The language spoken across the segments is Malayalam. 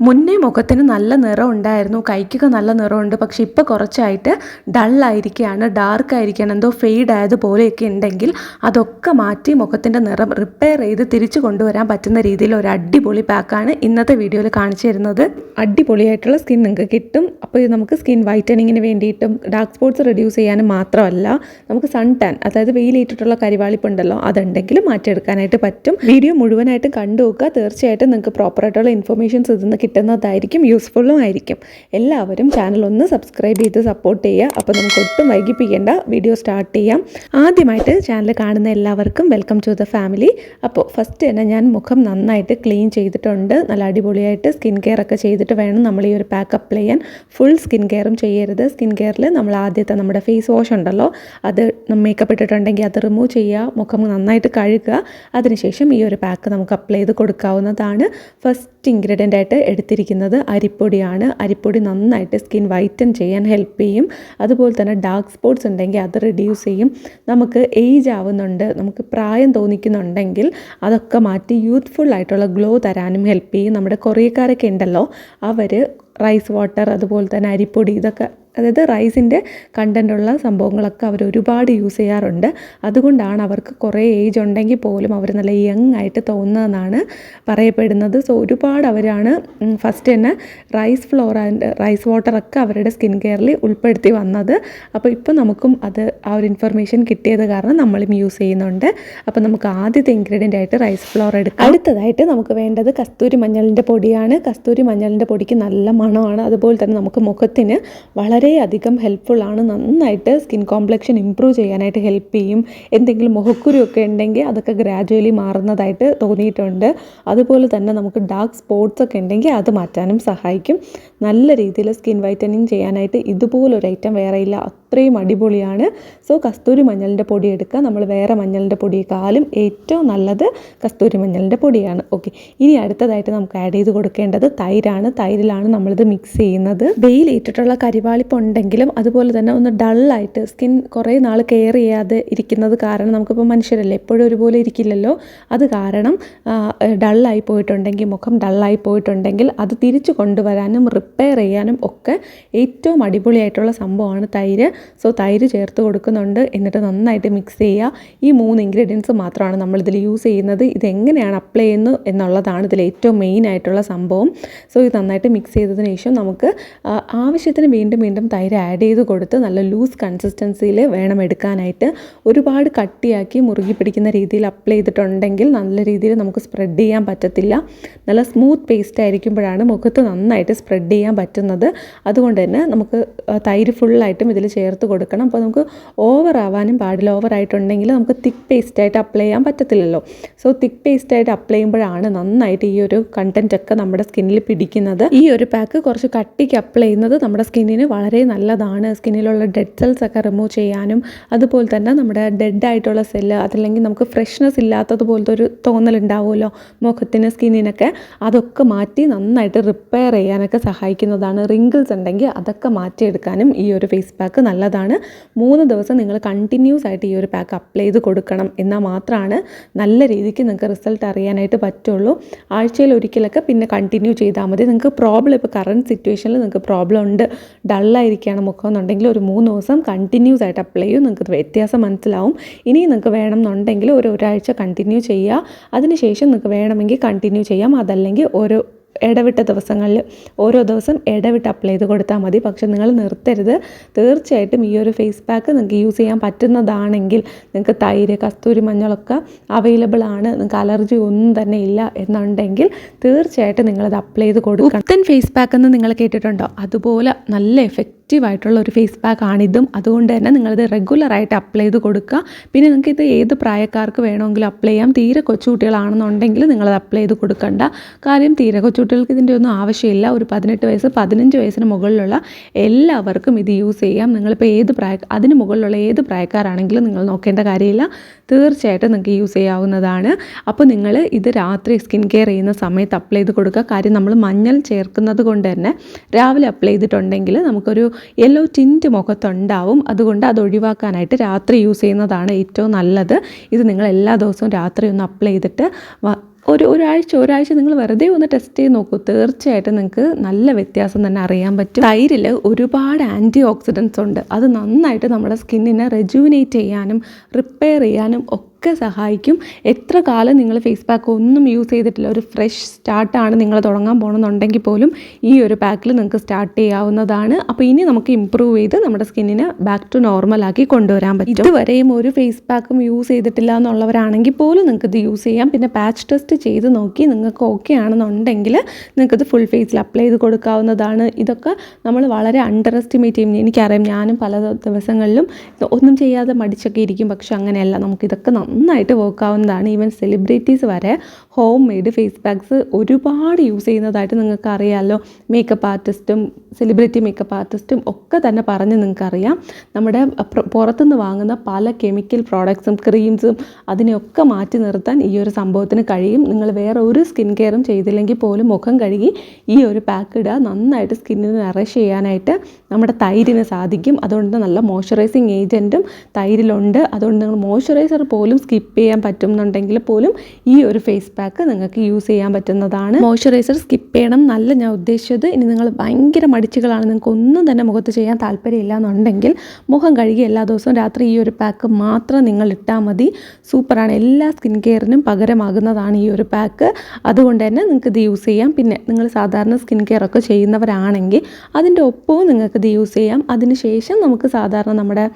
മുന്നേ മുഖത്തിന് നല്ല നിറം ഉണ്ടായിരുന്നു കൈക്കൊക്കെ നല്ല നിറമുണ്ട് പക്ഷെ ഇപ്പോൾ കുറച്ചായിട്ട് ഡള്ളായിരിക്കുകയാണ് ഡാർക്ക് ആയിരിക്കുകയാണ് എന്തോ ഫെയ്ഡ് ആയതുപോലെയൊക്കെ ഉണ്ടെങ്കിൽ അതൊക്കെ മാറ്റി മുഖത്തിന്റെ നിറം റിപ്പയർ ചെയ്ത് തിരിച്ചു കൊണ്ടുവരാൻ പറ്റുന്ന രീതിയിൽ ഒരു അടിപൊളി പാക്കാണ് ഇന്നത്തെ വീഡിയോയിൽ കാണിച്ചു തരുന്നത്. അടിപൊളിയായിട്ടുള്ള സ്കിൻ നിങ്ങൾക്ക് കിട്ടും. അപ്പോൾ ഇത് നമുക്ക് സ്കിൻ വൈറ്റനിങ്ങിന് വേണ്ടിയിട്ടും ഡാർക്ക് സ്പോട്ട്സ് റെഡ്യൂസ് ചെയ്യാനും മാത്രമല്ല നമുക്ക് സൺ ടാൻ അതായത് വെയിലേറ്റിട്ടുള്ള കരിവാളിപ്പുണ്ടല്ലോ അതുണ്ടെങ്കിൽ മാറ്റിയെടുക്കാനായിട്ട് പറ്റും. വീഡിയോ മുഴുവനായിട്ടും കണ്ടു നോക്കുക തീർച്ചയായിട്ടും നിങ്ങൾക്ക് പ്രോപ്പറായിട്ടുള്ള ഇൻഫർമേഷൻസ് ഇതിൽ കിട്ടുന്നതായിരിക്കും യൂസ്ഫുള്ളും ആയിരിക്കും. എല്ലാവരും ചാനൽ ഒന്ന് സബ്സ്ക്രൈബ് ചെയ്ത് സപ്പോർട്ട് ചെയ്യുക. അപ്പോൾ നമുക്ക് ഒട്ടും വൈകിപ്പിക്കേണ്ട വീഡിയോ സ്റ്റാർട്ട് ചെയ്യാം. ആദ്യമായിട്ട് ചാനൽ കാണുന്ന എല്ലാവർക്കും വെൽക്കം ടു ദ ഫാമിലി അപ്പോൾ ഫസ്റ്റ് തന്നെ ഞാൻ മുഖം നന്നായിട്ട് ക്ലീൻ ചെയ്തിട്ടുണ്ട്. നല്ല അടിപൊളിയായിട്ട് സ്കിൻ കെയർ ഒക്കെ ചെയ്തിട്ട് വേണം നമ്മൾ ഈ ഒരു പാക്ക് അപ്ലൈ ചെയ്യാൻ. ഫുൾ സ്കിൻ കെയറും ചെയ്യരുത്. സ്കിൻ കെയറിൽ നമ്മൾ ആദ്യത്തെ നമ്മുടെ ഫേസ് വാഷ് ഉണ്ടല്ലോ അത് മേക്കപ്പ് ഇട്ടിട്ടുണ്ടെങ്കിൽ അത് റിമൂവ് ചെയ്യുക മുഖം നന്നായിട്ട് കഴുകുക. അതിനുശേഷം ഈ ഒരു പാക്ക് നമുക്ക് അപ്ലൈ ചെയ്ത് കൊടുക്കാവുന്നതാണ്. ഫസ്റ്റ് ഇൻഗ്രീഡിയന്റ് ആയിട്ട് എടുത്തിരിക്കുന്നത് അരിപ്പൊടിയാണ്. അരിപ്പൊടി നന്നായിട്ട് സ്കിൻ വൈറ്റൻ ചെയ്യാൻ ഹെൽപ്പ് ചെയ്യും. അതുപോലെ തന്നെ ഡാർക്ക് സ്പോട്ട്സ് ഉണ്ടെങ്കിൽ അത് റിഡ്യൂസ് ചെയ്യും. നമുക്ക് ഏജ് ആവുന്നുണ്ട് നമുക്ക് പ്രായം തോന്നിക്കുന്നുണ്ടെങ്കിൽ അതൊക്കെ മാറ്റി യൂത്ത്ഫുൾ ആയിട്ടുള്ള ഗ്ലോ തരാനും ഹെൽപ്പ് ചെയ്യും. നമ്മുടെ കൊറിയക്കാരൊക്കെ ഉണ്ടല്ലോ അവർ റൈസ് വാട്ടർ അതുപോലെ തന്നെ അരിപ്പൊടി ഇതൊക്കെ അതായത് റൈസിന്റെ കണ്ടന്റുള്ള സംഭവങ്ങളൊക്കെ അവർ ഒരുപാട് യൂസ് ചെയ്യാറുണ്ട്. അതുകൊണ്ടാണ് അവർക്ക് കുറേ ഏജ് ഉണ്ടെങ്കിൽ പോലും അവർ നല്ല യങ് ആയിട്ട് തോന്നുന്നതെന്നാണ് പറയപ്പെടുന്നത്. സോ ഒരുപാട് അവരാണ് ഫസ്റ്റ് തന്നെ റൈസ് ഫ്ലോർ ആൻഡ് റൈസ് വാട്ടറൊക്കെ അവരുടെ സ്കിൻ കെയറിൽ ഉൾപ്പെടുത്തി വന്നത്. അപ്പോൾ ഇപ്പോൾ നമുക്കും അത് ആ ഒരു ഇൻഫർമേഷൻ കിട്ടിയത് കാരണം നമ്മളും യൂസ് ചെയ്യുന്നുണ്ട്. അപ്പോൾ നമുക്ക് ആദ്യത്തെ ഇൻഗ്രീഡിയന്റ് ആയിട്ട് റൈസ് ഫ്ലോർ എടുക്കാം. അടുത്തതായിട്ട് നമുക്ക് വേണ്ടത് കസ്തൂരി മഞ്ഞളിന്റെ പൊടിയാണ്. കസ്തൂരി മഞ്ഞളിന്റെ പൊടിക്ക് നല്ല മണമാണ്. അതുപോലെ തന്നെ നമുക്ക് മുഖത്തിന് വളരെയധികം ഹെൽപ്ഫുള്ളാണ് നന്നായിട്ട് സ്കിൻ കോംപ്ലക്ഷൻ ഇമ്പ്രൂവ് ചെയ്യാനായിട്ട് ഹെൽപ്പ് ചെയ്യും. എന്തെങ്കിലും മുഖക്കുരുവൊക്കെ ഉണ്ടെങ്കിൽ അതൊക്കെ ഗ്രാജുവലി മാറുന്നതായിട്ട് തോന്നിയിട്ടുണ്ട്. അതുപോലെ തന്നെ നമുക്ക് ഡാർക്ക് സ്പോട്ട്സ് ഒക്കെ ഉണ്ടെങ്കിൽ അത് മാറ്റാനും സഹായിക്കും. നല്ല രീതിയിൽ സ്കിൻ വൈറ്റനിങ് ചെയ്യാനായിട്ട് ഇതുപോലൊരു ഐറ്റം വേറെ ഇല്ല. അത്രയും അടിപൊളിയാണ്. സോ കസ്തൂരി മഞ്ഞളിന്റെ പൊടി എടുക്കുക. നമ്മൾ വേറെ മഞ്ഞളിന്റെ പൊടിയേക്കാളും ഏറ്റവും നല്ലത് കസ്തൂരി മഞ്ഞളിന്റെ പൊടിയാണ്. ഓക്കെ ഇനി അടുത്തതായിട്ട് നമുക്ക് ആഡ് ചെയ്ത് കൊടുക്കേണ്ടത് തൈരാണ്. തൈരിലാണ് നമ്മളിത് മിക്സ് ചെയ്യുന്നത്. വെയിലേറ്റിട്ടുള്ള കരിവാളിപ്പ് ഉണ്ടെങ്കിലും അതുപോലെ തന്നെ ഒന്ന് ഡള്ളായിട്ട് സ്കിൻ കുറേ നാൾ കെയർ ചെയ്യാതെ ഇരിക്കുന്നത് കാരണം നമുക്കിപ്പോൾ മനുഷ്യരല്ലേ? എപ്പോഴും ഒരുപോലെ ഇരിക്കില്ലല്ലോ. അത് കാരണം ഡള്ളായി പോയിട്ടുണ്ടെങ്കിൽ മുഖം ഡള്ളായി പോയിട്ടുണ്ടെങ്കിൽ അത് തിരിച്ചു കൊണ്ടുവരാനും റിപ്പയർ ചെയ്യാനും ഒക്കെ ഏറ്റവും അടിപൊളിയായിട്ടുള്ള സംഭവമാണ് തൈര്. സോ തൈര് ചേർത്ത് കൊടുക്കുന്നുണ്ട്. എന്നിട്ട് നന്നായിട്ട് മിക്സ് ചെയ്യുക. ഈ മൂന്ന് ഇൻഗ്രീഡിയൻസ് മാത്രമാണ് നമ്മളിതിൽ യൂസ് ചെയ്യുന്നത്. ഇതെങ്ങനെയാണ് അപ്ലൈ ചെയ്യുന്നത് എന്നുള്ളതാണ് ഇതിൽ ഏറ്റവും മെയിൻ ആയിട്ടുള്ള സംഭവം. സോ ഇത് നന്നായിട്ട് മിക്സ് ചെയ്തതിന് ശേഷം നമുക്ക് ആവശ്യത്തിന് വീണ്ടും വീണ്ടും തൈര് ആഡ് ചെയ്ത് കൊടുത്ത് നല്ല ലൂസ് കൺസിസ്റ്റൻസിയിൽ വേണം എടുക്കാനായിട്ട്. ഒരുപാട് കട്ടിയാക്കി മുറുകി പിടിക്കുന്ന രീതിയിൽ അപ്ലൈ ചെയ്തിട്ടുണ്ടെങ്കിൽ നല്ല രീതിയിൽ നമുക്ക് സ്പ്രെഡ് ചെയ്യാൻ പറ്റത്തില്ല. നല്ല സ്മൂത്ത് പേസ്റ്റ് ആയിരിക്കുമ്പോഴാണ് മുഖത്ത് നന്നായിട്ട് സ്പ്രെഡ് ചെയ്യാൻ പറ്റുന്നത്. അതുകൊണ്ട് തന്നെ നമുക്ക് തൈര് ഫുള്ളായിട്ടും ഇതിൽ ചേർത്ത് കൊടുക്കണം. അപ്പോൾ നമുക്ക് ഓവർ ആവാനും പാടില്ല. ഓവർ ആയിട്ടുണ്ടെങ്കിൽ നമുക്ക് തിക്ക് പേസ്റ്റ് ആയിട്ട് അപ്ലൈ ചെയ്യാൻ പറ്റത്തില്ലല്ലോ. സോ തിക്ക് പേസ്റ്റ് ആയിട്ട് അപ്ലൈ ചെയ്യുമ്പോഴാണ് നന്നായിട്ട് ഈ ഒരു കണ്ടന്റൊക്കെ നമ്മുടെ സ്കിന്നിൽ പിടിക്കുന്നത്. ഈ ഒരു പാക്ക് കുറച്ച് കട്ടിക്ക് അപ്ലൈ ചെയ്യുന്നത് നമ്മുടെ സ്കിന്നിന് വളരെ നല്ലതാണ്. സ്കിന്നിലുള്ള ഡെഡ് സെൽസ് ഒക്കെ റിമൂവ് ചെയ്യാനും അതുപോലെ തന്നെ നമ്മുടെ ഡെഡ് ആയിട്ടുള്ള സെല്ല് അതല്ലെങ്കിൽ നമുക്ക് ഫ്രഷ്നെസ് ഇല്ലാത്തതുപോലത്തെ ഒരു തോന്നലുണ്ടാവുമല്ലോ മുഖത്തിന് സ്കിന്നിനൊക്കെ. അതൊക്കെ മാറ്റി നന്നായിട്ട് റിപ്പയർ ചെയ്യാനൊക്കെ സഹായിക്കുന്നതാണ്. റിങ്കിൾസ് ഉണ്ടെങ്കിൽ അതൊക്കെ മാറ്റിയെടുക്കാനും ഈ ഒരു ഫേസ് പാക്ക് നല്ലതാണ്. മൂന്ന് ദിവസം നിങ്ങൾ കണ്ടിന്യൂസ് ആയിട്ട് ഈ ഒരു പാക്ക് അപ്ലൈ ചെയ്ത് കൊടുക്കണം. എന്നാൽ മാത്രമാണ് നല്ല രീതിക്ക് നിങ്ങൾക്ക് റിസൾട്ട് അറിയാനായിട്ട് പറ്റുള്ളൂ. ആഴ്ചയിൽ ഒരിക്കലൊക്കെ പിന്നെ കണ്ടിന്യൂ ചെയ്താൽ മതി. നിങ്ങൾക്ക് പ്രോബ്ലം ഇപ്പോൾ കറണ്ട് സിറ്റുവേഷനിൽ നിങ്ങൾക്ക് പ്രോബ്ലം ഉണ്ട്. ഡള്ളായിരിക്കുകയാണ് മുഖം എന്നുണ്ടെങ്കിൽ ഒരു മൂന്ന് ദിവസം കണ്ടിന്യൂസ് ആയിട്ട് അപ്ലൈ ചെയ്യും. നിങ്ങൾക്ക് വ്യത്യാസം മനസ്സിലാവും. ഇനി നിങ്ങൾക്ക് വേണം എന്നുണ്ടെങ്കിൽ ഒരു ഒരാഴ്ച കണ്ടിന്യൂ ചെയ്യുക. അതിനുശേഷം നിങ്ങൾക്ക് വേണമെങ്കിൽ കണ്ടിന്യൂ ചെയ്യാം. അതല്ലെങ്കിൽ ഓരോ ഇടവിട്ട ദിവസങ്ങളിൽ ഓരോ ദിവസം ഇടവിട്ട് അപ്ലൈ ചെയ്ത് കൊടുത്താൽ മതി. പക്ഷെ നിങ്ങൾ നിർത്തരുത്. തീർച്ചയായിട്ടും ഈ ഒരു ഫേസ് പാക്ക് നിങ്ങൾക്ക് യൂസ് ചെയ്യാൻ പറ്റുന്നതാണെങ്കിൽ നിങ്ങൾക്ക് തൈര് കസ്തൂരി മഞ്ഞളൊക്കെ അവൈലബിൾ ആണ്. നിങ്ങൾക്ക് അലർജി ഒന്നും തന്നെ ഇല്ല എന്നുണ്ടെങ്കിൽ തീർച്ചയായിട്ടും നിങ്ങളത് അപ്ലൈ ചെയ്ത് കൊടുക്കണം. പുത്തൻ ഫേസ് പാക്ക് എന്ന് നിങ്ങൾ കേട്ടിട്ടുണ്ടോ? അതുപോലെ നല്ല എഫക്റ്റ് ആയിട്ടുള്ള ഒരു ഫേസ് പാക്ക് ആണിതും അതുകൊണ്ട് തന്നെ നിങ്ങളിത് റെഗുലറായിട്ട് അപ്ലൈ ചെയ്ത് കൊടുക്കുക. പിന്നെ നിങ്ങൾക്ക് ഇത് ഏത് പ്രായക്കാർക്ക് വേണമെങ്കിലും അപ്ലൈ ചെയ്യാം. തീരെ കൊച്ചുകുട്ടികളാണെന്നുണ്ടെങ്കിൽ നിങ്ങളത് അപ്ലൈ ചെയ്ത് കൊടുക്കണ്ട. കാര്യം തീരെ കൊച്ചുകുട്ടികൾക്ക് ഇതിന്റെ ഒന്നും ആവശ്യമില്ല. ഒരു പതിനെട്ട് വയസ്സ് പതിനഞ്ച് വയസ്സിന് മുകളിലുള്ള എല്ലാവർക്കും ഇത് യൂസ് ചെയ്യാം. നിങ്ങളിപ്പോൾ ഏത് പ്രായ അതിന് മുകളിലുള്ള ഏത് പ്രായക്കാരാണെങ്കിലും നിങ്ങൾ നോക്കേണ്ട കാര്യമില്ല. തീർച്ചയായിട്ടും നിങ്ങൾക്ക് യൂസ് ചെയ്യാവുന്നതാണ്. അപ്പോൾ നിങ്ങൾ ഇത് രാത്രി സ്കിൻ കെയർ ചെയ്യുന്ന സമയത്ത് അപ്ലൈ ചെയ്ത് കൊടുക്കുക. കാര്യം നമ്മൾ മഞ്ഞൾ ചേർക്കുന്നത് കൊണ്ട് തന്നെ രാവിലെ അപ്ലൈ ചെയ്തിട്ടുണ്ടെങ്കിൽ നമുക്കൊരു യെല്ലോ ടിന്റ് മുഖത്തുണ്ടാവും അതുകൊണ്ട് അത് ഒഴിവാക്കാനായിട്ട് രാത്രി യൂസ് ചെയ്യുന്നതാണ് ഏറ്റവും നല്ലത്. ഇത് നിങ്ങൾ എല്ലാ ദിവസവും രാത്രി ഒന്ന് അപ്ലൈ ചെയ്തിട്ട് ഒരു ഒരാഴ്ച ഒരാഴ്ച നിങ്ങൾ വെറുതെ ഒന്ന് ടെസ്റ്റ് ചെയ്ത് നോക്കൂ. തീർച്ചയായിട്ടും നിങ്ങൾക്ക് നല്ല വ്യത്യാസം തന്നെ അറിയാൻ പറ്റും. തൈരിൽ ഒരുപാട് ആന്റി ഓക്സിഡൻസ് ഉണ്ട്. അത് നന്നായിട്ട് നമ്മുടെ സ്കിന്നിനെ റെജുവിനേറ്റ് ചെയ്യാനും റിപ്പയർ ചെയ്യാനും ഒക്കെ സഹായിക്കും. എത്ര കാലം നിങ്ങൾ ഫേസ് പാക്ക് ഒന്നും യൂസ് ചെയ്തിട്ടില്ല. ഒരു ഫ്രഷ് സ്റ്റാർട്ടാണ് നിങ്ങൾ തുടങ്ങാൻ പോകണമെന്നുണ്ടെങ്കിൽ പോലും ഈ ഒരു പാക്കിൽ നിങ്ങൾക്ക് സ്റ്റാർട്ട് ചെയ്യാവുന്നതാണ്. അപ്പോൾ ഇനി നമുക്ക് ഇമ്പ്രൂവ് ചെയ്ത് നമ്മുടെ സ്കിന്നിനെ ബാക്ക് ടു നോർമൽ ആക്കി കൊണ്ടുവരാൻ പറ്റും. ഇതുവരെയും ഒരു ഫേസ് പാക്കും യൂസ് ചെയ്തിട്ടില്ല എന്നുള്ളവരാണെങ്കിൽ പോലും നിങ്ങൾക്ക് ഇത് യൂസ് ചെയ്യാം. പിന്നെ പാച്ച് ടെസ്റ്റ് ചെയ്ത് നോക്കി നിങ്ങൾക്ക് ഓക്കെ ആണെന്നുണ്ടെങ്കിൽ നിങ്ങൾക്കിത് ഫുൾ ഫേസിൽ അപ്ലൈ ചെയ്ത് കൊടുക്കാവുന്നതാണ്. ഇതൊക്കെ നമ്മൾ വളരെ അണ്ടർ എസ്റ്റിമേറ്റ് ചെയ്യും എനിക്കറിയാം ഞാനും പല ദിവസങ്ങളിലും ഒന്നും ചെയ്യാതെ മടിച്ചൊക്കെ ഇരിക്കും. പക്ഷെ അങ്ങനെയല്ല. നമുക്കിതൊക്കെ നന്നായിട്ട് വർക്ക് ആവുന്നതാണ് ഈവൻ സെലിബ്രിറ്റീസ് വരെ ഹോം മെയ്ഡ് ഫേസ് പാക്സ് ഒരുപാട് യൂസ് ചെയ്യുന്നതായിട്ട് നിങ്ങൾക്ക് അറിയാമല്ലോ മേക്കപ്പ് ആർട്ടിസ്റ്റും സെലിബ്രിറ്റി മേക്കപ്പ് ആർട്ടിസ്റ്റും ഒക്കെ തന്നെ പറഞ്ഞ് നിങ്ങൾക്കറിയാം. നമ്മുടെ പുറത്തുനിന്ന് വാങ്ങുന്ന പല കെമിക്കൽ പ്രോഡക്ട്സും ക്രീംസും അതിനെയൊക്കെ മാറ്റി നിർത്താൻ ഈ ഒരു സംഭവത്തിന് കഴിയും. നിങ്ങൾ വേറെ ഒരു സ്കിൻ കെയറും ചെയ്തില്ലെങ്കിൽ പോലും മുഖം കഴുകി ഈ ഒരു പാക്ക് ഇടുക. നന്നായിട്ട് സ്കിന്നിന് നറഷ് ചെയ്യാനായിട്ട് നമ്മുടെ തൈരിന് സാധിക്കും. അതുകൊണ്ട് നല്ല മോയ്സ്ചറൈസിങ് ഏജന്റും തൈരിലുണ്ട്. അതുകൊണ്ട് നിങ്ങൾ മോയ്സ്ചറൈസർ പോലും സ്കിപ്പ് ചെയ്യാൻ പറ്റുന്നുണ്ടെങ്കിൽ പോലും ഈ ഒരു ഫേസ് പാക്ക് നിങ്ങൾക്ക് യൂസ് ചെയ്യാൻ പറ്റുന്നതാണ്. മോയ്സ്ചറൈസർ സ്കിപ്പ് ചെയ്യണം. നല്ല ഞാൻ ഉദ്ദേശിച്ചത്. ഇനി നിങ്ങൾ ഭയങ്കര മടിച്ചുകളാണ് നിങ്ങൾക്ക് ഒന്നും തന്നെ മുഖത്ത് ചെയ്യാൻ താല്പര്യമില്ല എന്നുണ്ടെങ്കിൽ മുഖം കഴുകി എല്ലാ ദിവസവും രാത്രി ഈ ഒരു പാക്ക് മാത്രം നിങ്ങൾ ഇട്ടാൽ മതി. സൂപ്പറാണ്. എല്ലാ സ്കിൻ കെയറിനും പകരമാകുന്നതാണ് ഈ ഒരു പാക്ക് അതുകൊണ്ട് തന്നെ നിങ്ങൾക്ക് ഇത് യൂസ് ചെയ്യാം. പിന്നെ നിങ്ങൾ സാധാരണ സ്കിൻ കെയർ ഒക്കെ ചെയ്യുന്നവരാണെങ്കിൽ അതിന്റെ ഒപ്പവും നിങ്ങൾക്ക് ഇത് യൂസ് ചെയ്യാം. അതിനുശേഷം നമുക്ക് സാധാരണ നമ്മുടെ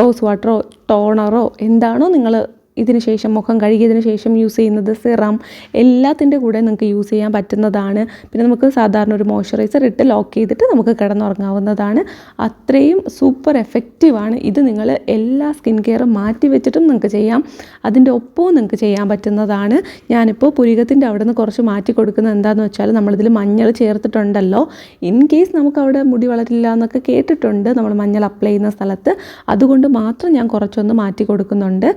റോസ് വാട്ടറോ ടോണറോ എന്താണോ നിങ്ങൾ ഇതിന് ശേഷം മുഖം കഴുകിയതിന് ശേഷം യൂസ് ചെയ്യുന്നത് സിറം എല്ലാത്തിന്റെ കൂടെ നിങ്ങൾക്ക് യൂസ് ചെയ്യാൻ പറ്റുന്നതാണ്. പിന്നെ നമുക്ക് സാധാരണ ഒരു മോയ്സ്ചറൈസർ ഇട്ട് ലോക്ക് ചെയ്തിട്ട് നമുക്ക് കിടന്നുറങ്ങാവുന്നതാണ്. അത്രയും സൂപ്പർ എഫക്റ്റീവാണ് ഇത് നിങ്ങൾ എല്ലാ സ്കിൻ കെയറും മാറ്റി വെച്ചിട്ടും നിങ്ങൾക്ക് ചെയ്യാം. അതിന്റെ ഒപ്പവും നിങ്ങൾക്ക് ചെയ്യാൻ പറ്റുന്നതാണ്. ഞാനിപ്പോൾ പുരികത്തിന്റെ അവിടെ നിന്ന് കുറച്ച് മാറ്റി കൊടുക്കുന്നത് എന്താണെന്ന് വെച്ചാൽ നമ്മളിതിൽ മഞ്ഞൾ ചേർത്തിട്ടുണ്ടല്ലോ. ഇൻ കേസ് നമുക്ക് അവിടെ മുടി വളരില്ല എന്നൊക്കെ കേട്ടിട്ടുണ്ട്. നമ്മൾ മഞ്ഞൾ അപ്ലൈ ചെയ്യുന്ന സ്ഥലത്ത്. അതുകൊണ്ട് മാത്രം ഞാൻ കുറച്ചൊന്ന് മാറ്റി കൊടുക്കുന്നുണ്ട്.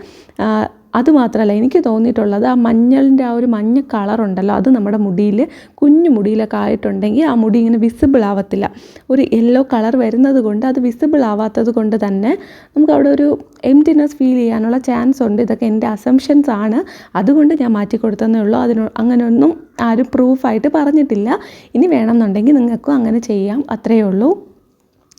അതുമാത്രമല്ല എനിക്ക് തോന്നിയിട്ടുള്ളത് ആ മഞ്ഞളിന്റെ ആ ഒരു മഞ്ഞ കളറുണ്ടല്ലോ അത് നമ്മുടെ മുടിയിൽ കുഞ്ഞു മുടിയിലൊക്കെ ആയിട്ടുണ്ടെങ്കിൽ ആ മുടി ഇങ്ങനെ വിസിബിൾ ആവത്തില്ല. ഒരു യെല്ലോ കളർ വരുന്നത് കൊണ്ട് അത് വിസിബിൾ ആവാത്തത് കൊണ്ട് തന്നെ നമുക്ക് അവിടെ ഒരു എംറ്റിനെസ് ഫീൽ ചെയ്യാനുള്ള ചാൻസ് ഉണ്ട്. ഇതൊക്കെ എന്റെ അസംഷൻസ് ആണ്. അതുകൊണ്ട് ഞാൻ മാറ്റി കൊടുത്തതേ ഉള്ളൂ. അതിന് അങ്ങനെയൊന്നും ആരും പ്രൂഫായിട്ട് പറഞ്ഞിട്ടില്ല. ഇനി വേണമെന്നുണ്ടെങ്കിൽ നിങ്ങൾക്കും അങ്ങനെ ചെയ്യാം. അത്രയേ ഉള്ളൂ.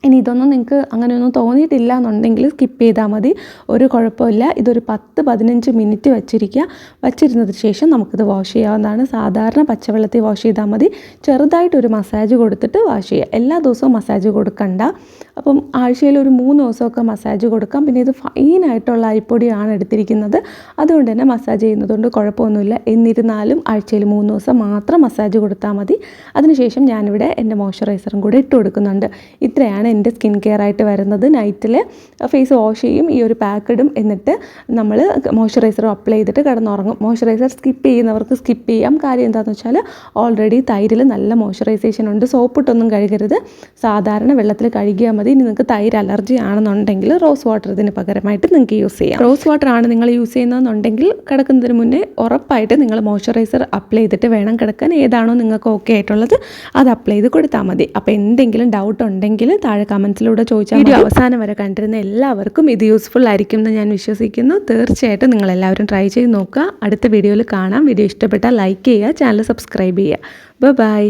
ഇനി ഇതൊന്നും നിങ്ങൾക്ക് അങ്ങനെയൊന്നും തോന്നിയിട്ടില്ല എന്നുണ്ടെങ്കിൽ സ്കിപ്പ് ചെയ്താൽ മതി. ഒരു കുഴപ്പമില്ല. ഇതൊരു പത്ത് പതിനഞ്ച് മിനിറ്റ് വച്ചിരിക്കുക വച്ചിരുന്നതിന് ശേഷം നമുക്കിത് വാഷ് ചെയ്യാവുന്നതാണ്. സാധാരണ പച്ചവെള്ളത്തിൽ വാഷ് ചെയ്താൽ മതി. ചെറുതായിട്ടൊരു മസാജ് കൊടുത്തിട്ട് വാഷ് ചെയ്യുക എല്ലാ ദിവസവും മസാജ് കൊടുക്കണ്ട. അപ്പം ആഴ്ചയിൽ ഒരു മൂന്ന് ദിവസമൊക്കെ മസാജ് കൊടുക്കാം. പിന്നെ ഇത് ഫൈനായിട്ടുള്ള അരിപ്പൊടിയാണ് എടുത്തിരിക്കുന്നത്. അതുകൊണ്ട് തന്നെ മസാജ് ചെയ്യുന്നതുകൊണ്ട് കുഴപ്പമൊന്നുമില്ല. എന്നിരുന്നാലും ആഴ്ചയിൽ മൂന്ന് ദിവസം മാത്രം മസാജ് കൊടുത്താൽ മതി. അതിനുശേഷം ഞാനിവിടെ എന്റെ മോയ്സ്ചറൈസറും കൂടെ ഇട്ട് കൊടുക്കുന്നുണ്ട്. ഇത്രയാണ് എന്റെ സ്കിൻ കെയർ ആയിട്ട് വരുന്നത് നൈറ്റിൽ ഫേസ് വാഷ് ചെയ്യും ഈ ഒരു പാക്ക് ഇടും. എന്നിട്ട് നമ്മൾ മോയ്സ്ചറൈസർ അപ്ലൈ ചെയ്തിട്ട് കിടന്നുറങ്ങും. മോയ്സ്ചറൈസർ സ്കിപ്പ് ചെയ്യുന്നവർക്ക് സ്കിപ്പ് ചെയ്യാം. കാര്യം എന്താണെന്ന് വെച്ചാൽ ഓൾറെഡി തൈരിൽ നല്ല മോയ്സ്ചറൈസേഷൻ ഉണ്ട്. സോപ്പിട്ടൊന്നും കഴുകരുത്. സാധാരണ വെള്ളത്തിൽ കഴുകിയാൽ മതി. ഇനി നിങ്ങൾക്ക് തൈര് അലർജി ആണെന്നുണ്ടെങ്കിൽ റോസ് വാട്ടർ ഇതിന് പകരമായിട്ട് നിങ്ങൾക്ക് യൂസ് ചെയ്യാം. റോസ് വാട്ടർ ആണ് നിങ്ങൾ യൂസ് ചെയ്യുന്നതെന്നുണ്ടെങ്കിൽ കിടക്കുന്നതിന് മുന്നേ ഉറപ്പായിട്ട് നിങ്ങൾ മോയ്സ്ചറൈസർ അപ്ലൈ ചെയ്തിട്ട് വേണം കിടക്കാൻ. ഏതാണോ നിങ്ങൾക്ക് ഓക്കെ ആയിട്ടുള്ളത് അത് അപ്ലൈ ചെയ്ത് കൊടുത്താൽ മതി. അപ്പോൾ എന്തെങ്കിലും ഡൗട്ട് ഉണ്ടെങ്കിൽ താഴെ കമൻസിലൂടെ ചോദിച്ചാൽ വീഡിയോ അവസാനം വരെ കണ്ടിരുന്ന എല്ലാവർക്കും ഇത് യൂസ്ഫുൾ ആയിരിക്കും എന്ന് ഞാൻ വിശ്വസിക്കുന്നു. തീർച്ചയായിട്ടും നിങ്ങൾ എല്ലാവരും ട്രൈ ചെയ്ത് നോക്കുക. അടുത്ത വീഡിയോയിൽ കാണാം. വീഡിയോ ഇഷ്ടപ്പെട്ടാൽ ലൈക്ക് ചെയ്യുക ചാനൽ സബ്സ്ക്രൈബ് ചെയ്യുക. ബൈ